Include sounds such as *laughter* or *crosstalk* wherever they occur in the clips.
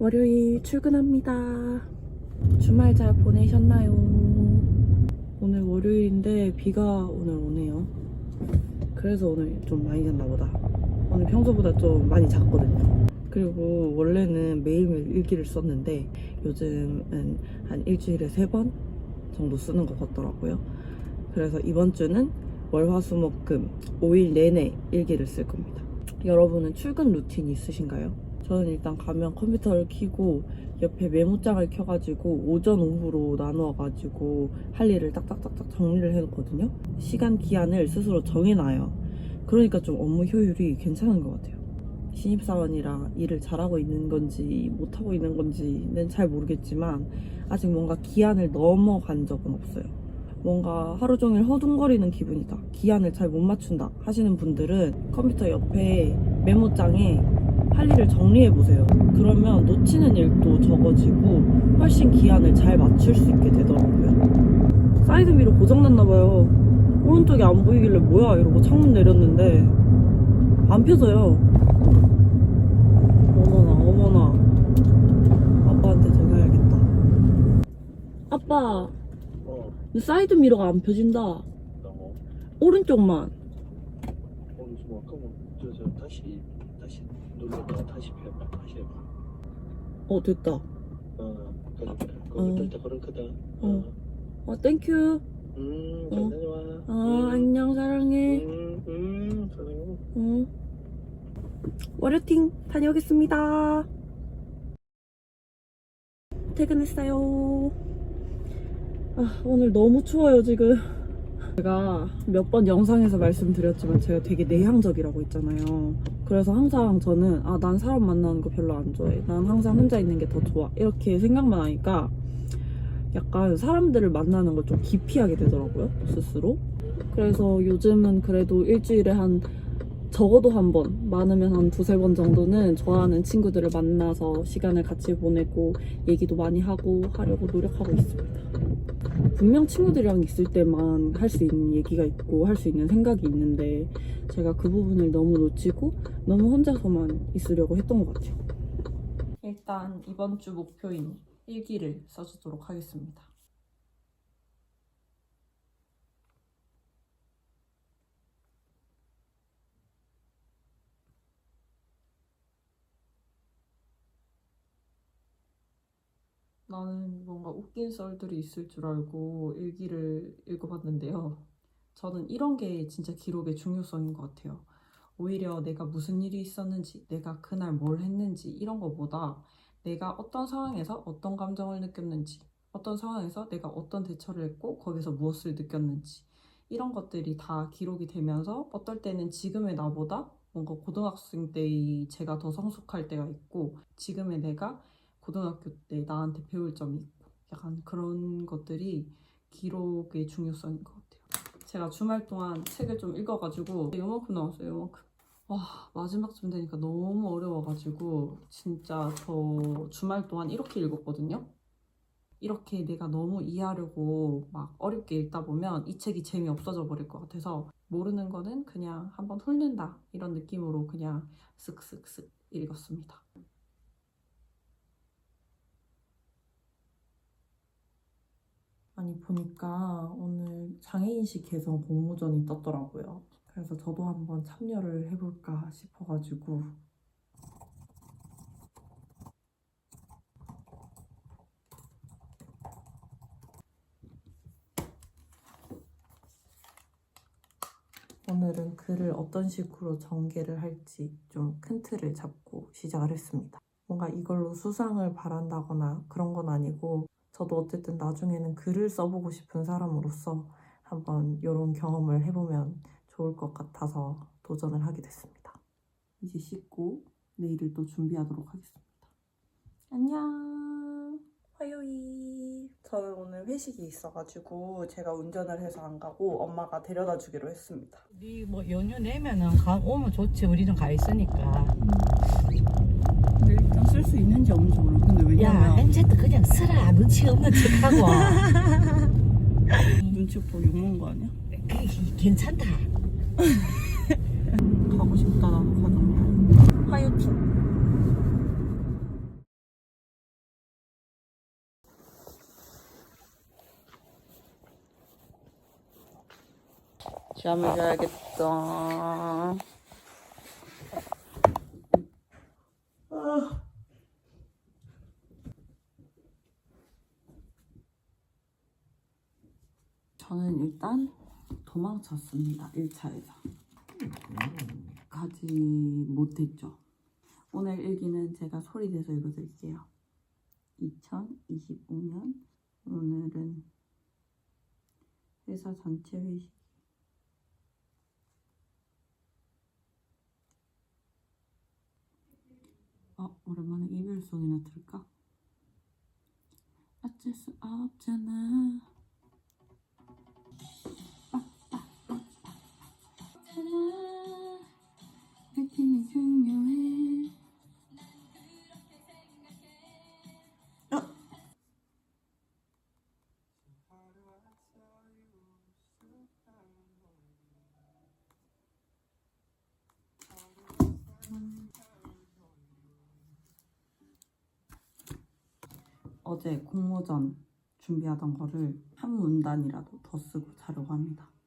월요일 출근합니다. 주말 잘 보내셨나요? 오늘 월요일인데 비가 오늘 오네요. 그래서 오늘 좀 많이 잤나 보다. 오늘 평소보다 좀 많이 잤거든요. 그리고 원래는 매일매일 일기를 썼는데 요즘은 한 일주일에 세 번 정도 쓰는 것 같더라고요. 그래서 이번 주는 월화수목금 5일 내내 일기를 쓸 겁니다. 여러분은 출근 루틴이 있으신가요? 저는 일단 가면 컴퓨터를 켜고 옆에 메모장을 켜가지고 오전 오후로 나누어가지고 할 일을 딱딱딱딱 정리를 해놓거든요. 시간 기한을 스스로 정해놔요. 그러니까 좀 업무 효율이 괜찮은 것 같아요. 신입사원이라 일을 잘하고 있는 건지 못하고 있는 건지는 잘 모르겠지만 아직 뭔가 기한을 넘어간 적은 없어요. 뭔가 하루 종일 허둥거리는 기분이다. 기한을 잘 못 맞춘다 하시는 분들은 컴퓨터 옆에 메모장에 할 일을 정리해 보세요. 그러면 놓치는 일도 적어지고 훨씬 기한을 잘 맞출 수 있게 되더라고요. 사이드 미러 고장났나 봐요. 오른쪽이 안 보이길래 뭐야 이러고 창문 내렸는데 안 펴져요. 어머나 어머나 아빠한테 전화해야겠다. 아빠 어, 내 사이드 미러가 안 펴진다. 나뭐 오른쪽만. 오늘 좀 아까 뭐 저 저 다시 눌렀다가 다시 해봐 다시 해봐 어 됐다. 어 다시 해 어. 그거 뜰때 그렇거든 어. 어 땡큐. 음잘 어. 다녀와 아 안녕 사랑해. 음음 사랑해 응. 월요팅 다녀오겠습니다. 퇴근했어요. 아, 오늘 너무 추워요, 지금. 제가 몇 번 영상에서 말씀드렸지만 제가 되게 내향적이라고 했잖아요. 그래서 항상 저는 아, 난 사람 만나는 거 별로 안 좋아해. 난 항상 혼자 있는 게 더 좋아. 이렇게 생각만 하니까 약간 사람들을 만나는 걸 좀 기피하게 되더라고요, 스스로. 그래서 요즘은 그래도 일주일에 한 적어도 한 번, 많으면 한 두세 번 정도는 좋아하는 친구들을 만나서 시간을 같이 보내고 얘기도 많이 하고 하려고 노력하고 있습니다. 분명 친구들이랑 있을 때만 할 수 있는 얘기가 있고 할 수 있는 생각이 있는데 제가 그 부분을 너무 놓치고 너무 혼자서만 있으려고 했던 것 같아요. 일단 이번 주 목표인 일기를 써주도록 하겠습니다. 나는 뭔가 웃긴 썰들이 있을 줄 알고 일기를 읽어봤는데요. 저는 이런 게 진짜 기록의 중요성인 것 같아요. 오히려 내가 무슨 일이 있었는지, 내가 그날 뭘 했는지 이런 거보다 내가 어떤 상황에서 어떤 감정을 느꼈는지, 어떤 상황에서 내가 어떤 대처를 했고 거기서 무엇을 느꼈는지 이런 것들이 다 기록이 되면서 어떨 때는 지금의 나보다 뭔가 고등학생 때의 제가 더 성숙할 때가 있고 지금의 내가 고등학교 때 나한테 배울 점이 있고 약간 그런 것들이 기록의 중요성인 것 같아요. 제가 주말 동안 책을 좀 읽어가지고 요만큼 나왔어요. 요만큼. 와 마지막쯤 되니까 너무 어려워가지고 진짜 저 주말 동안 이렇게 읽었거든요. 이렇게 내가 너무 이해하려고 막 어렵게 읽다 보면 이 책이 재미없어져 버릴 것 같아서 모르는 거는 그냥 한번 훑는다 이런 느낌으로 그냥 쓱쓱쓱 읽었습니다. 아니 보니까 오늘 장애인식 개선 공모전이 떴더라고요. 그래서 저도 한번 참여를 해볼까 싶어가지고 오늘은 글을 어떤 식으로 전개를 할지 좀 큰 틀을 잡고 시작을 했습니다. 뭔가 이걸로 수상을 바란다거나 그런 건 아니고 저도 어쨌든 나중에는 글을 써보고 싶은 사람으로서 한번 이런 경험을 해보면 좋을 것 같아서 도전을 하게 됐습니다. 이제 씻고 내일을 또 준비하도록 하겠습니다. 안녕. 화요일. 저는 오늘 회식이 있어가지고 제가 운전을 해서 안 가고 엄마가 데려다 주기로 했습니다. 우리 뭐 연휴 내면은 가, 오면 좋지. 우리는 가 있으니까. 일단 쓸 수 있는지 없는지 모르겠는데 왜냐면 야 MZ 그냥 쓰라. 눈치 없는 척하고. *laughs* 눈치 보고 욕먹은 거 아니야? 그, 괜찮다. *laughs* 가고 싶다 나도 가자 하이킹 잠을 자야겠다 아. 저는 일단 도망쳤습니다. 1차에서. 가지 못했죠. 오늘 일기는 제가 소리 내서 읽어드릴게요. 2025년 오늘은 회사 전체 회식 어, 오랜만에 이별송이나 들을까? 어쩔 수 없잖아 중요해. 어제 공모전 준비하던 거를 한 문단이라도 더 쓰고 자려고 합니다.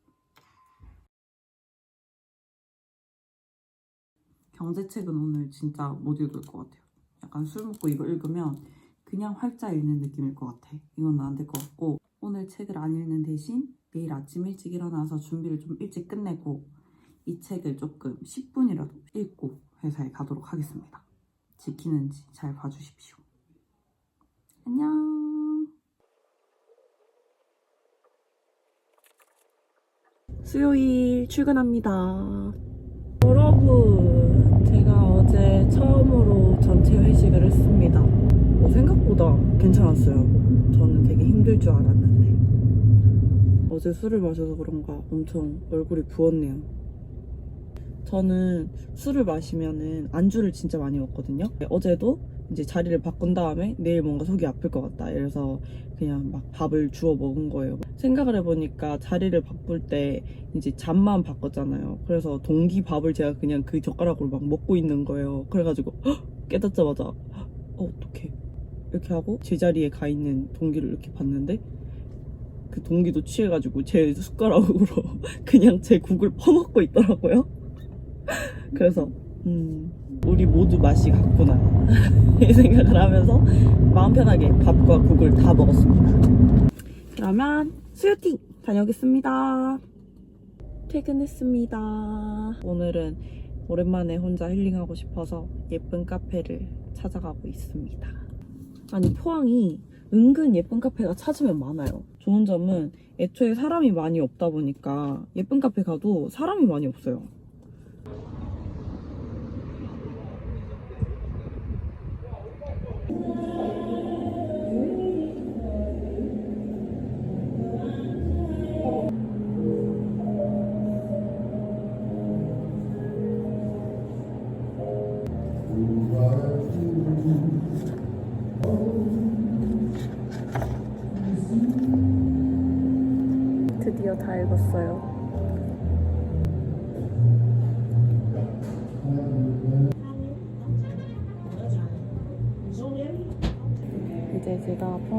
경제책은 오늘 진짜 못 읽을 것 같아요. 약간 술 먹고 이거 읽으면 그냥 활자 읽는 느낌일 것 같아. 이건 안 될 것 같고 오늘 책을 안 읽는 대신 내일 아침 일찍 일어나서 준비를 좀 일찍 끝내고 이 책을 조금 10분이라도 읽고 회사에 가도록 하겠습니다. 지키는지 잘 봐주십시오. 안녕. 수요일 출근합니다. 여러분, 처음으로 전체 회식을 했습니다. 어, 생각보다 괜찮았어요. 저는 되게 힘들 줄 알았는데. 어제 술을 마셔서 그런가 엄청 얼굴이 부었네요. 저는 술을 마시면은 안주를 진짜 많이 먹거든요. 어제도 이제 자리를 바꾼 다음에 내일 뭔가 속이 아플 것 같다. 이래서 그냥 막 밥을 주워 먹은 거예요. 생각을 해보니까 자리를 바꿀 때 이제 잠만 바꿨잖아요. 그래서 동기 밥을 제가 그냥 그 젓가락으로 막 먹고 있는 거예요. 그래가지고 *gasps* 헉! 깨닫자마자 헉! 어, 어떡해. 이렇게 하고 제자리에 가 있는 동기를 이렇게 봤는데 그 동기도 취해가지고 제 숟가락으로 *laughs* 그냥 제 국을 퍼먹고 있더라고요. *laughs* 그래서 음, 우리 모두 맛이 같구나 *laughs* 이 생각을 하면서 마음 편하게 밥과 국을 다 먹었습니다. 그러면 수요팅 다녀오겠습니다. 퇴근했습니다. 오늘은 오랜만에 혼자 힐링하고 싶어서 예쁜 카페를 찾아가고 있습니다. 아니 포항이 은근 예쁜 카페가 찾으면 많아요. 좋은 점은 애초에 사람이 많이 없다 보니까 예쁜 카페 가도 사람이 많이 없어요.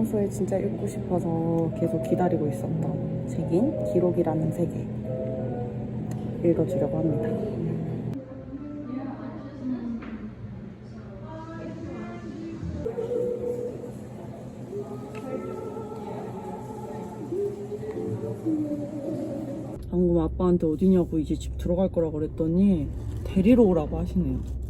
평소에 진짜 읽고 싶어서 계속 기다리고 있었던 책인 기록이라는 세계 읽어주려고 합니다. 방금 아빠한테 어디냐고 이제 집 들어갈 거라 그랬더니 데리러 오라고 하시네요.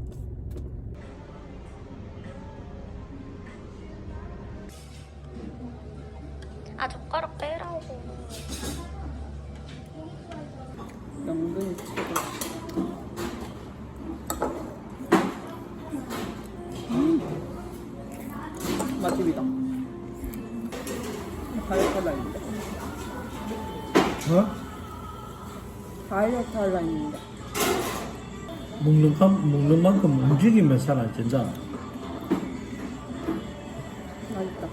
살아, 진짜. 맛있다.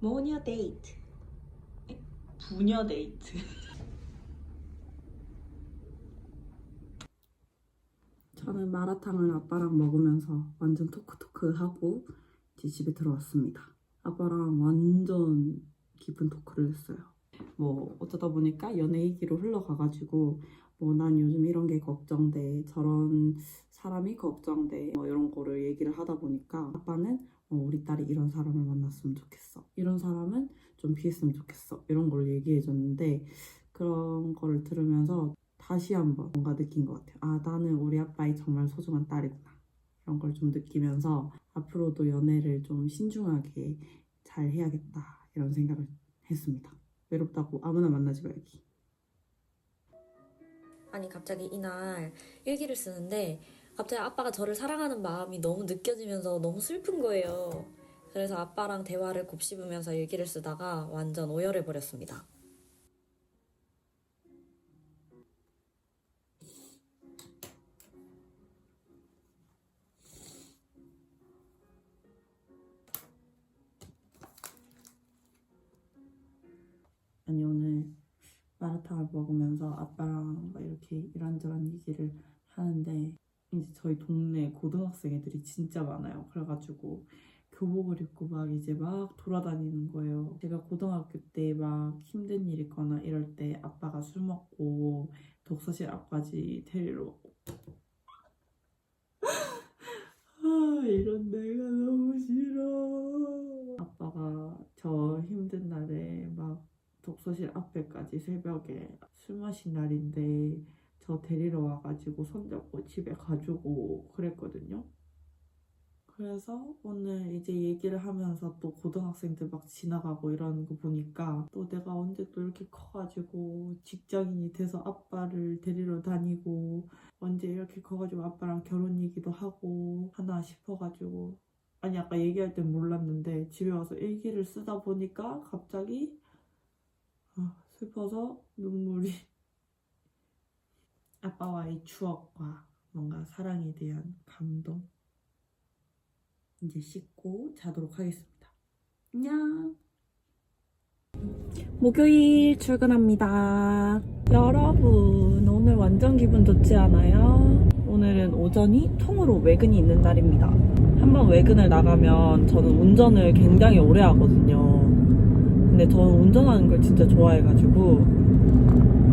모녀 데이트. 부녀 데이트. *laughs* 저는 마라탕을 아빠랑 먹으면서 완전 토크토크 하고 이제 집에 들어왔습니다. 아빠랑 완전 깊은 토크를 했어요. 뭐 어쩌다 보니까 연애 얘기로 흘러가가지고 뭐 난 요즘 이런 게 걱정돼 저런 사람이 걱정돼 뭐 이런 거를 얘기를 하다 보니까 아빠는 어, 우리 딸이 이런 사람을 만났으면 좋겠어. 이런 사람은 좀 피했으면 좋겠어. 이런 걸 얘기해 줬는데 그런 거를 들으면서 다시 한번 뭔가 느낀 것 같아요 아 나는 우리 아빠의 정말 소중한 딸이구나. 이런 걸 좀 느끼면서 앞으로도 연애를 좀 신중하게 잘 해야겠다 이런 생각을 했습니다. 외롭다고 아무나 만나지 말기 아니 갑자기 이날 일기를 쓰는데 갑자기 아빠가 저를 사랑하는 마음이 너무 느껴지면서 너무 슬픈 거예요. 그래서 아빠랑 대화를 곱씹으면서 일기를 쓰다가 완전 오열해 버렸습니다. 아니 오늘 마라탕을 먹으면서 아빠랑 막 이렇게 이런저런 얘기를 하는데 이제 저희 동네 고등학생 애들이 진짜 많아요. 그래가지고 교복을 입고 막 이제 막 돌아다니는 거예요. 제가 고등학교 때 막 힘든 일 있거나 이럴 때 아빠가 술 먹고 독서실 앞까지 데리러 아 이런 내가 너무 싫어. 아빠가 저 힘든 날에 막 독서실 앞에까지 새벽에 술 마신 날인데 저 데리러 와가지고 손잡고 집에 가주고 그랬거든요. 그래서 오늘 이제 얘기를 하면서 또 고등학생들 막 지나가고 이러는 거 보니까 또 내가 언제 또 이렇게 커가지고 직장인이 돼서 아빠를 데리러 다니고 언제 이렇게 커가지고 아빠랑 결혼 얘기도 하고 하나 싶어가지고 아니 아까 얘기할 땐 몰랐는데 집에 와서 일기를 쓰다 보니까 갑자기 아, 슬퍼서 눈물이 *laughs* 아빠와의 추억과 뭔가 사랑에 대한 감동 이제 씻고 자도록 하겠습니다. 안녕. 목요일 출근합니다. 여러분, 오늘 완전 기분 좋지 않아요? 오늘은 오전이 통으로 외근이 있는 날입니다. 한번 외근을 나가면 저는 운전을 굉장히 오래 하거든요. 근데 저는 운전하는 걸 진짜 좋아해가지고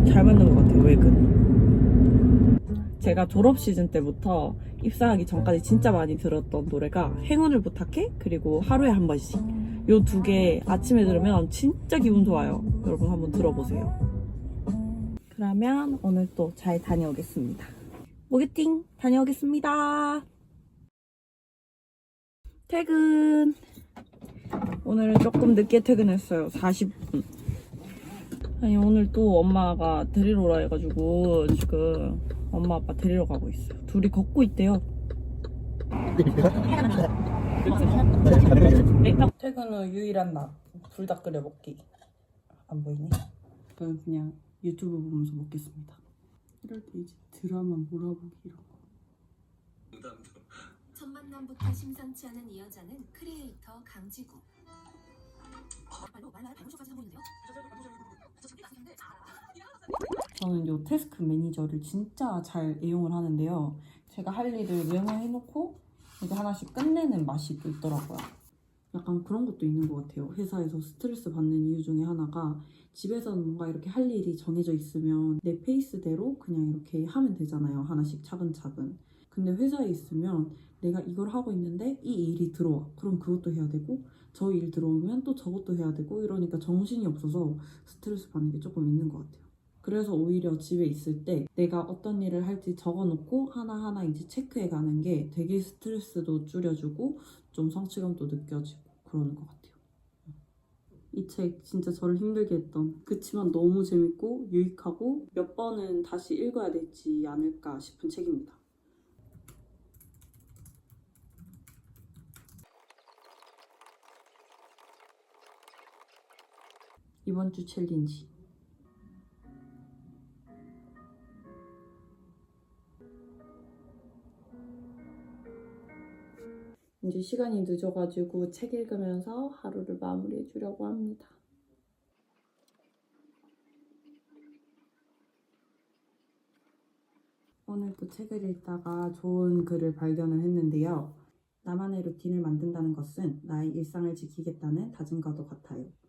잘 맞는 것 같아요, 외근. 제가 졸업 시즌 때부터 입사하기 전까지 진짜 많이 들었던 노래가 행운을 부탁해? 그리고 하루에 한 번씩. 요 두 개 아침에 들으면 진짜 기분 좋아요. 여러분 한번 들어보세요. 그러면 오늘 또 잘 다녀오겠습니다. 모개팅 다녀오겠습니다. 퇴근 오늘은 조금 늦게 퇴근했어요 40분 아니 오늘 또 엄마가 데리러 오라 해가지고 지금 엄마 아빠 데리러 가고 있어요. 둘이 걷고 있대요. *laughs* 퇴근 후 유일한 날 불닭 끓여 먹기. 안 보이네. 저는 그냥 유튜브 보면서 먹겠습니다. 이럴 때 이제 드라마 몰아보기 이런 거. 첫 만남부터 심상치 않은 이 여자는 크리에이터 강지구. 저는 이 태스크 매니저를 진짜 잘 애용을 하는데요. 제가 할 일을 메모해놓고 이제 하나씩 끝내는 맛이 또 있더라고요. 약간 그런 것도 있는 것 같아요. 회사에서 스트레스 받는 이유 중에 하나가 집에서는 뭔가 이렇게 할 일이 정해져 있으면 내 페이스대로 그냥 이렇게 하면 되잖아요. 하나씩 차근차근. 근데 회사에 있으면 내가 이걸 하고 있는데 이 일이 들어와. 그럼 그것도 해야 되고 저 일 들어오면 또 저것도 해야 되고 이러니까 정신이 없어서 스트레스 받는 게 조금 있는 것 같아요. 그래서 오히려 집에 있을 때 내가 어떤 일을 할지 적어놓고 하나하나 이제 체크해 가는 게 되게 스트레스도 줄여주고 좀 성취감도 느껴지고 그러는 것 같아요. 이 책 진짜 저를 힘들게 했던 그치만 너무 재밌고 유익하고 몇 번은 다시 읽어야 되지 않을까 싶은 책입니다. 이번 주 챌린지 이제 시간이 늦어가지고 책 읽으면서 하루를 마무리해 주려고 합니다. 오늘 또 책을 읽다가 좋은 글을 발견을 했는데요. 나만의 루틴을 만든다는 것은 나의 일상을 지키겠다는 다짐과도 같아요.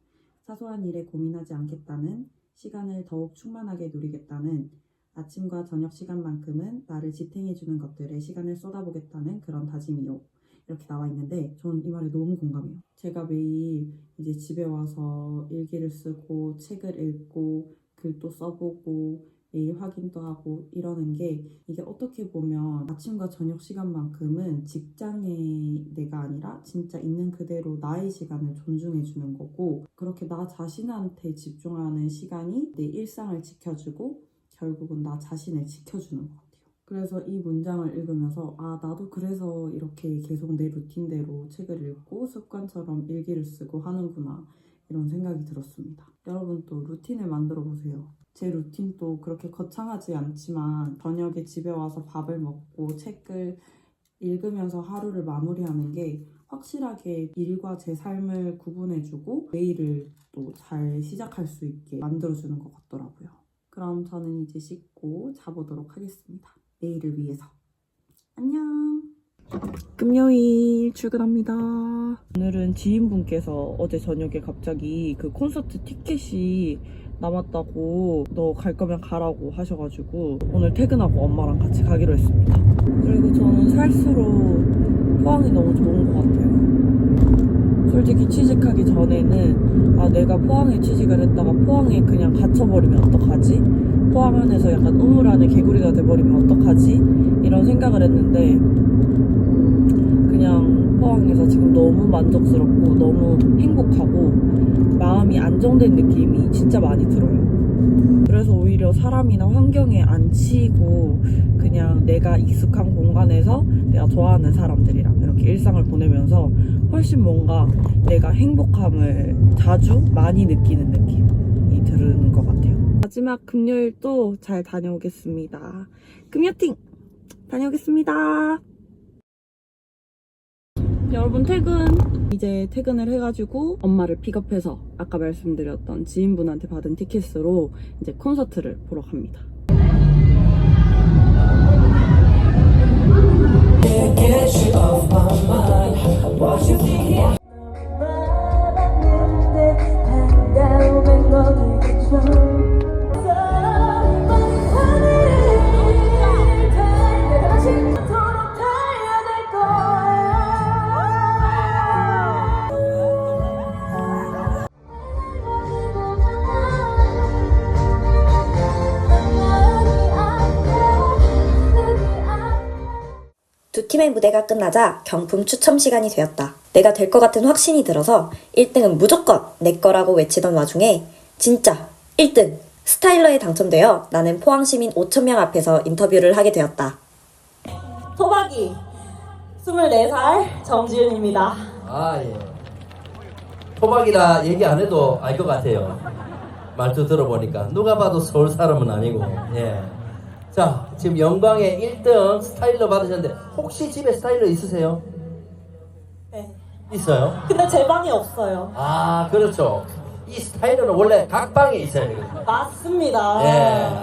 사소한 일에 고민하지 않겠다는 시간을 더욱 충만하게 누리겠다는 아침과 저녁 시간만큼은 나를 지탱해주는 것들에 시간을 쏟아보겠다는 그런 다짐이요. 이렇게 나와 있는데 저는 이 말에 너무 공감해요. 제가 매일 이제 집에 와서 일기를 쓰고 책을 읽고 글도 써보고 메일 확인도 하고 이러는 게 이게 어떻게 보면 아침과 저녁 시간만큼은 직장의 내가 아니라 진짜 있는 그대로 나의 시간을 존중해 주는 거고 그렇게 나 자신한테 집중하는 시간이 내 일상을 지켜주고 결국은 나 자신을 지켜주는 것 같아요. 그래서 이 문장을 읽으면서 아 나도 그래서 이렇게 계속 내 루틴대로 책을 읽고 습관처럼 일기를 쓰고 하는구나 이런 생각이 들었습니다. 여러분 또 루틴을 만들어 보세요. 제 루틴도 그렇게 거창하지 않지만 저녁에 집에 와서 밥을 먹고 책을 읽으면서 하루를 마무리하는 게 확실하게 일과 제 삶을 구분해주고 내일을 또 잘 시작할 수 있게 만들어주는 것 같더라고요. 그럼 저는 이제 씻고 자보도록 하겠습니다. 내일을 위해서. 안녕. 금요일 출근합니다. 오늘은 지인분께서 어제 저녁에 갑자기 그 콘서트 티켓이 남았다고 너 갈 거면 가라고 하셔가지고 오늘 퇴근하고 엄마랑 같이 가기로 했습니다. 그리고 저는 살수록 포항이 너무 좋은 것 같아요. 솔직히 취직하기 전에는 아 내가 포항에 취직을 했다가 포항에 그냥 갇혀버리면 어떡하지? 포항 안에서 약간 우물 안에 개구리가 돼버리면 어떡하지? 이런 생각을 했는데 음, 그냥 포항에서 지금 너무 만족스럽고 너무 행복하고 마음이 안정된 느낌이 진짜 많이 들어요. 그래서 오히려 사람이나 환경에 안 치이고 그냥 내가 익숙한 공간에서 내가 좋아하는 사람들이랑 이렇게 일상을 보내면서 훨씬 뭔가 내가 행복함을 자주 많이 느끼는 느낌이 드는 것 같아요. 마지막 금요일 도 잘 다녀오겠습니다. 금요팅 다녀오겠습니다. 여러분 퇴근 이제 퇴근을 해가지고 엄마를 픽업해서 아까 말씀드렸던 지인분한테 받은 티켓으로 이제 콘서트를 보러 갑니다. 무대가 끝나자 경품 추첨 시간이 되었다. 내가 될 것 같은 확신이 들어서 1등은 무조건 내 거라고 외치던 와중에 진짜 1등 스타일러에 당첨되어 나는 포항 시민 5천명 앞에서 인터뷰를 하게 되었다. 토박이 24살 정지윤입니다. 아, 예. 토박이라 얘기 안 해도 알 것 같아요. 말투 들어보니까. 누가 봐도 서울 사람은 아니고, 예. 자, 지금 영광의 1등 스타일러 받으셨는데, 혹시 집에 스타일러 있으세요? 네. 있어요? 근데 제 방이 없어요. 아, 그렇죠. 이 스타일러는 원래 각 방에 있어야 되거든요. 맞습니다. 예.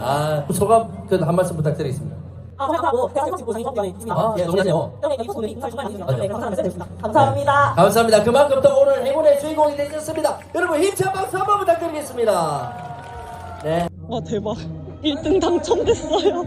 아, 소감, 그래도 한 말씀 부탁드리겠습니다. 아, 감사하고 있습니다. 아, 예, 정말 많이. 감사합니다. 감사합니다. 그만큼 더 오늘 행운의 주인공이 되셨습니다. 여러분, 힘찬 박수 한번 부탁드리겠습니다. 네. 와 대박 1등 당첨됐어요.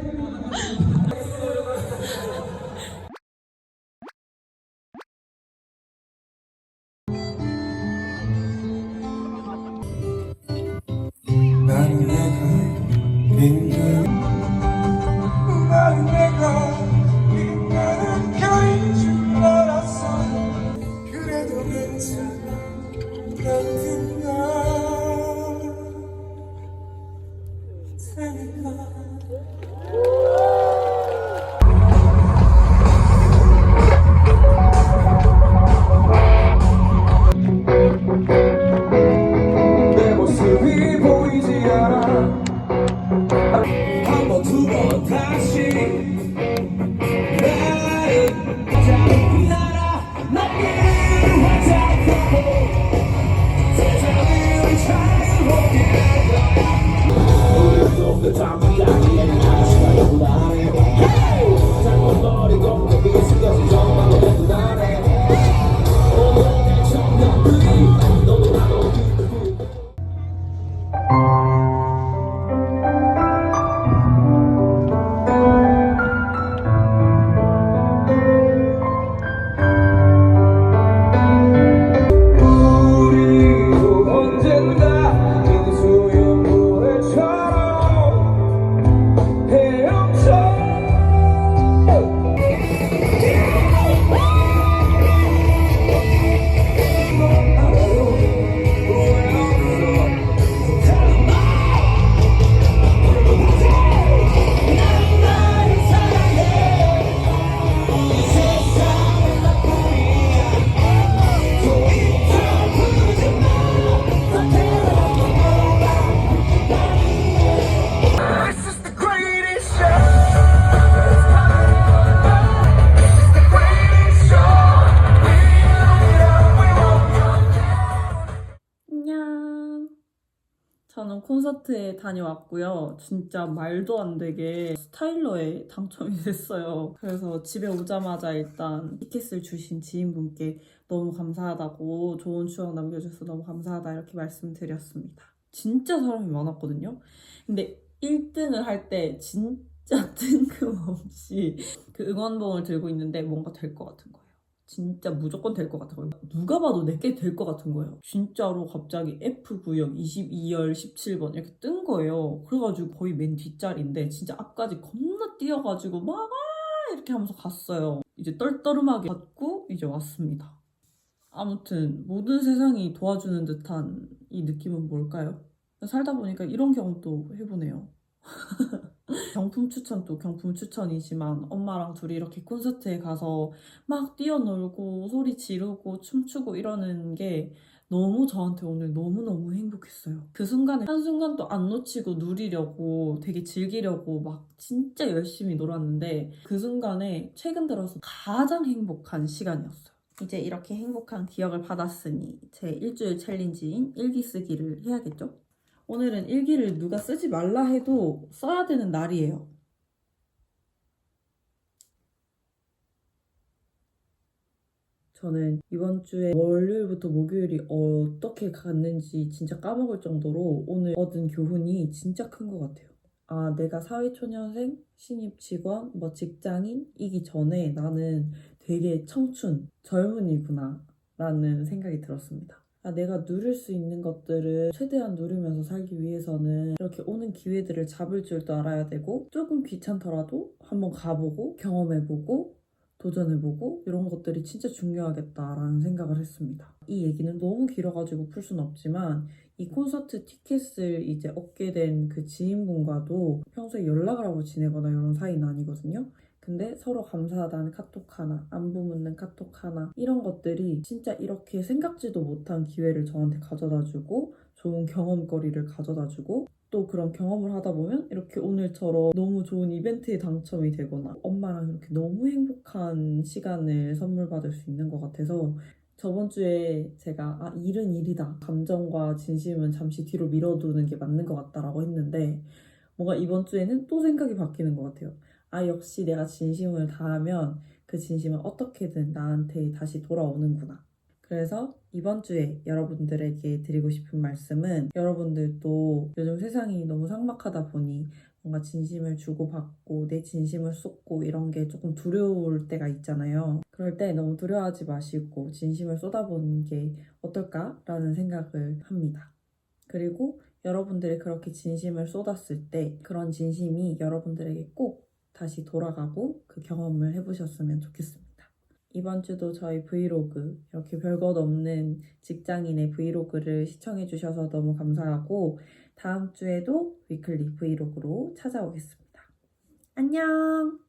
다녀왔고요. 진짜 말도 안 되게 스타일러에 당첨이 *laughs* 됐어요. 그래서 집에 오자마자 일단 티켓을 주신 지인분께 너무 감사하다고 좋은 추억 남겨주셔서 너무 감사하다 이렇게 말씀드렸습니다. 진짜 사람이 많았거든요. 근데 1등을 할 때 진짜 *laughs* 뜬금없이 그 응원봉을 들고 있는데 뭔가 될 것 같은 거예요. 진짜 무조건 될것 거예요. 누가 봐도 내게 될 것 같은 거예요. 진짜로 갑자기 F9역 22열 17번 이렇게 뜬 거예요. 그래가지고 거의 맨 뒷자리인데 진짜 앞까지 겁나 뛰어가지고 막 아! 이렇게 하면서 갔어요. 이제 떨떠름하게 갔고 이제 왔습니다. 아무튼 모든 세상이 도와주는 듯한 이 느낌은 뭘까요? 살다 보니까 이런 경험도 해보네요. *laughs* 경품 추천도 경품 추천이지만 엄마랑 둘이 이렇게 콘서트에 가서 막 뛰어놀고 소리 지르고 춤추고 이러는 게 너무 저한테 오늘 너무너무 행복했어요. 그 순간에 한순간도 안 놓치고 누리려고 되게 즐기려고 막 진짜 열심히 놀았는데 그 순간에 최근 들어서 가장 행복한 시간이었어요. 이제 이렇게 행복한 기억을 받았으니 제 일주일 챌린지인 일기 쓰기를 해야겠죠? 오늘은 일기를 누가 쓰지 말라 해도 써야 되는 날이에요. 저는 이번 주에 월요일부터 목요일이 어떻게 갔는지 진짜 까먹을 정도로 오늘 얻은 교훈이 진짜 큰 것 같아요. 아, 내가 사회초년생, 신입 직원, 뭐 직장인이기 전에 나는 되게 청춘, 젊은이구나 라는 생각이 들었습니다. 아, 내가 누릴 수 있는 것들을 최대한 누리면서 살기 위해서는 이렇게 오는 기회들을 잡을 줄도 알아야 되고 조금 귀찮더라도 한번 가보고 경험해보고 도전해보고 이런 것들이 진짜 중요하겠다라는 생각을 했습니다. 이 얘기는 너무 길어가지고 풀 수는 없지만 이 콘서트 티켓을 이제 얻게 된 그 지인분과도 평소에 연락을 하고 지내거나 이런 사이는 아니거든요. 근데 서로 감사하다는 카톡 하나, 안부 묻는 카톡 하나 이런 것들이 진짜 이렇게 생각지도 못한 기회를 저한테 가져다주고 좋은 경험거리를 가져다주고 또 그런 경험을 하다 보면 이렇게 오늘처럼 너무 좋은 이벤트에 당첨이 되거나 엄마랑 이렇게 너무 행복한 시간을 선물 받을 수 있는 것 같아서 저번 주에 제가 아 일은 일이다 감정과 진심은 잠시 뒤로 밀어두는 게 맞는 것 같다라고 했는데 뭔가 이번 주에는 또 생각이 바뀌는 것 같아요. 아 역시 내가 진심을 다하면 그 진심은 어떻게든 나한테 다시 돌아오는구나. 그래서 이번 주에 여러분들에게 드리고 싶은 말씀은 여러분들도 요즘 세상이 너무 삭막하다 보니 뭔가 진심을 주고받고 내 진심을 쏟고 이런 게 조금 두려울 때가 있잖아요. 그럴 때 너무 두려워하지 마시고 진심을 쏟아보는 게 어떨까라는 생각을 합니다. 그리고 여러분들이 그렇게 진심을 쏟았을 때 그런 진심이 여러분들에게 꼭 다시 돌아가고 그 경험을 해보셨으면 좋겠습니다. 이번 주도 저희 브이로그 이렇게 별것 없는 직장인의 브이로그를 시청해 주셔서 너무 감사하고 다음 주에도 위클리 브이로그로 찾아오겠습니다. 안녕!